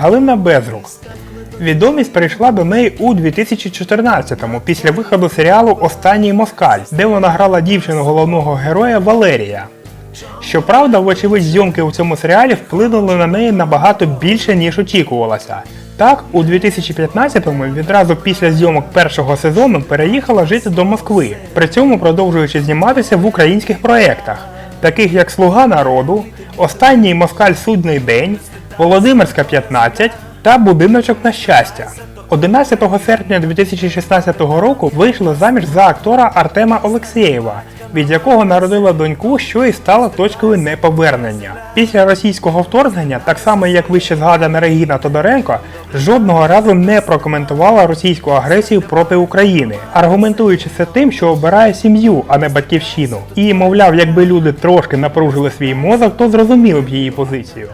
Галина Безрук. Відомість прийшла до неї у 2014-му після виходу серіалу Останній москаль, де вона грала дівчину головного героя Валерія. Щоправда, вочевидь, зйомки у цьому серіалі вплинули на неї набагато більше, ніж очікувалося. Так, у 2015-му, відразу після зйомок першого сезону, переїхала жити до Москви, при цьому продовжуючи зніматися в українських проєктах, таких як Слуга народу, Останній москаль судний день, Володимирська 15 та Будиночок на щастя. 11 серпня 2016 року вийшла заміж за актора Артема Олексєєва, від якого народила доньку, що і стала точкою неповернення. Після російського вторгнення, так само як вище згадана Регіна Тодоренко, жодного разу не прокоментувала російську агресію проти України, аргументуючи це тим, що обирає сім'ю, а не батьківщину. І, мовляв, якби люди трошки напружили свій мозок, то зрозуміли б її позицію.